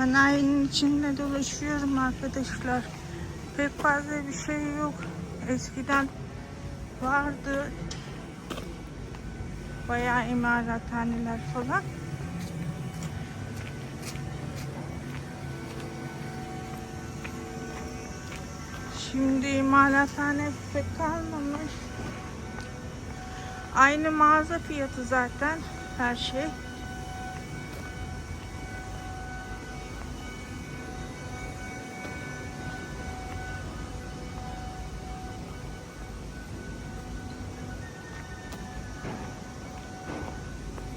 Sanayinin içinde dolaşıyorum arkadaşlar. Pek fazla bir şey yok. Eskiden vardı. Bayağı imalathaneler falan. Şimdi imalathane pek kalmamış. Aynı mağaza fiyatı zaten her şey.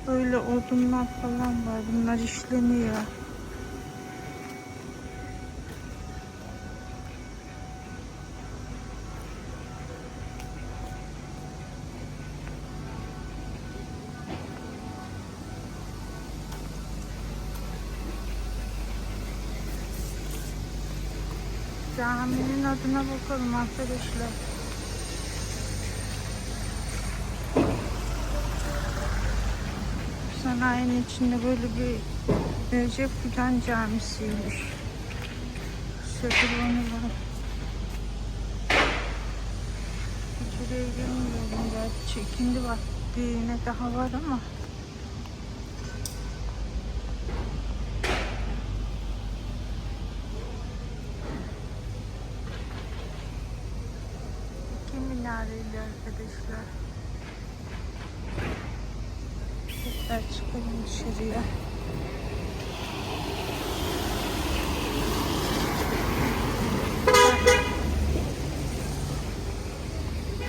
Böyle odunlar falan var. Bunlar işleniyor. Caminin adına bakalım arkadaşlar. Sanayinin içinde böyle bir Recep Fidan Camisi'ymiş. Şöyle var. İçeriye girmiyorum gerçi. İkindi vakti yine daha var ama. İki minareli arkadaşlar. Tekrar çıkalım dışarıya.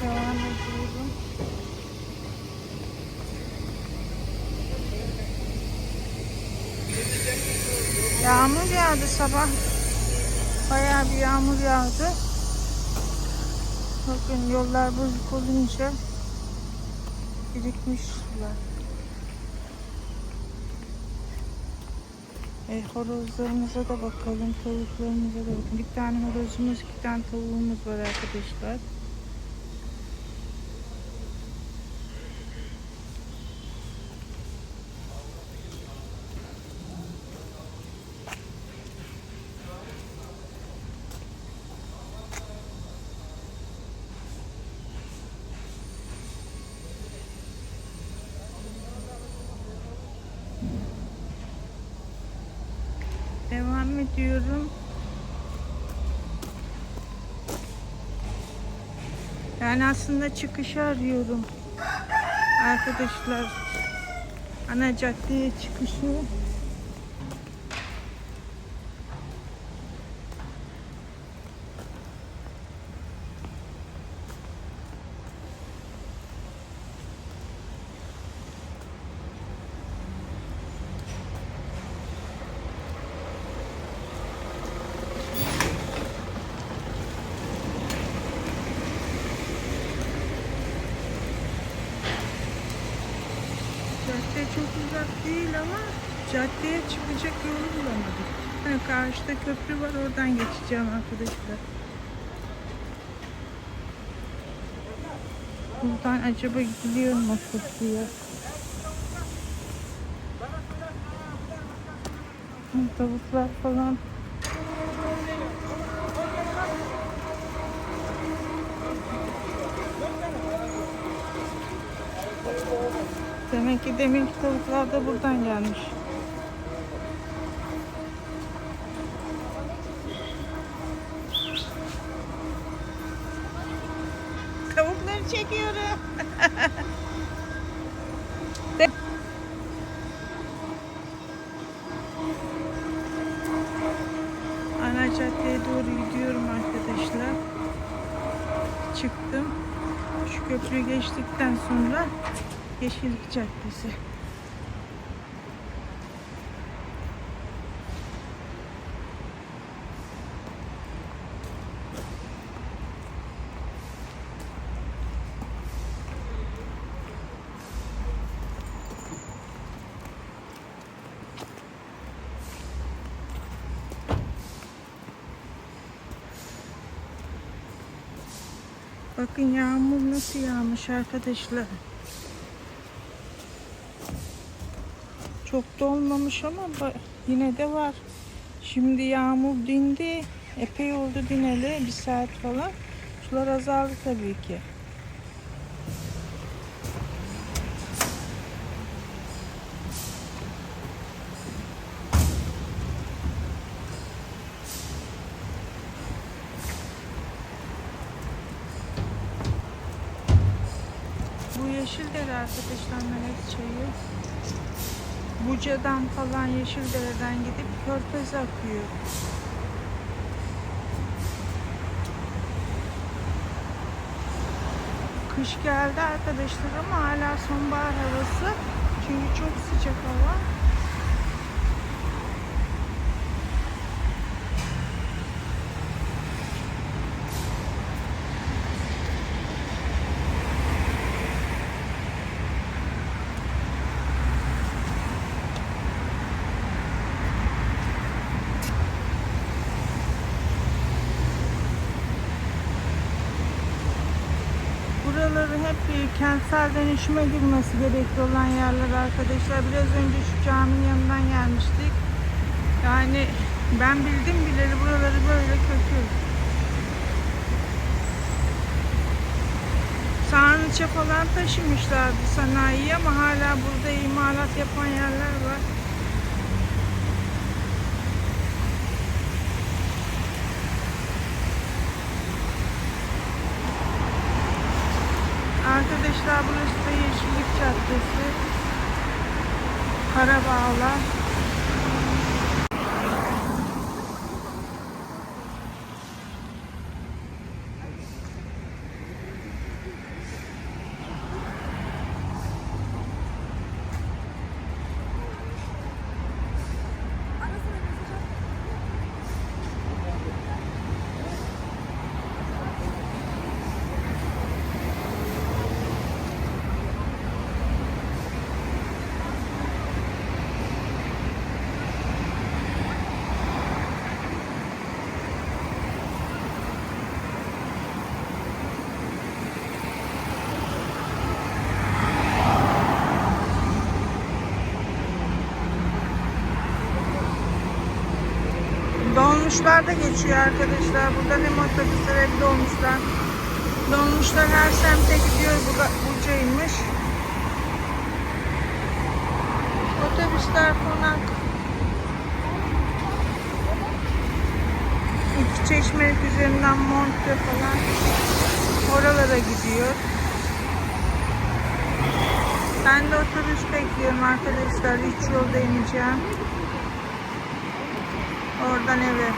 Devam ediyorum. Yağmur yağdı sabah. Bayağı bir yağmur yağdı. Bakın yollar bozuk olunca birikmiş sular. E, horozlarımıza da bakalım, tavuklarımıza da bakın. Bir tane horozumuz, iki tane tavuğumuz var arkadaşlar. Devam ediyorum. Yani aslında çıkışı arıyorum. Arkadaşlar. Ana caddeye çıkışı. Cadde çok uzak değil ama caddeye çıkacak yolu bulamadık. Ha, karşıda köprü var oradan geçeceğim arkadaşlar. Buradan acaba gidiyor mu? Hı, Tavuklar falan. Demek ki deminki tavuklar da buradan gelmiş. Tavukları çekiyorum. Ana caddeye doğru gidiyorum arkadaşlar. Çıktım. Şu köprüyü geçtikten sonra Yeşillik Caddesi. Bakın yağmur nasıl yağmış arkadaşlar. Çok da olmamış ama yine de var. Şimdi yağmur dindi. Epey oldu dineli. Bir saat falan. Sular azaldı tabii ki. Bu Yeşildere arkadaşlar Melek Çayı. Buca'dan falan Yeşildere'den gidip Körfez akıyor. Kış geldi arkadaşlar ama hala sonbahar havası. Çünkü çok sıcak hava. Buraları hep bir kentsel dönüşüme girmesi gerekli olan yerler arkadaşlar. Biraz önce şu caminin yanından gelmiştik. Yani ben bildim bileli buraları böyle kötü. Sarnıça falan taşımışlardı sanayiye ama hala burada imalat yapan yerler var. Arkadaşlar burası da Yeşillik Caddesi. Karabağlar. Dolmuşlar da geçiyor arkadaşlar. Burada hem otobüsler hem dolmuşlar. Dolmuşlar her semte gidiyor. Bu da Buca'ymış. Otobüsler konak. İki çeşmelik üzerinden Montre falan oralara gidiyor. Ben de otobüs bekliyorum arkadaşlar. Hiç yolda ineceğim. Oradan eve.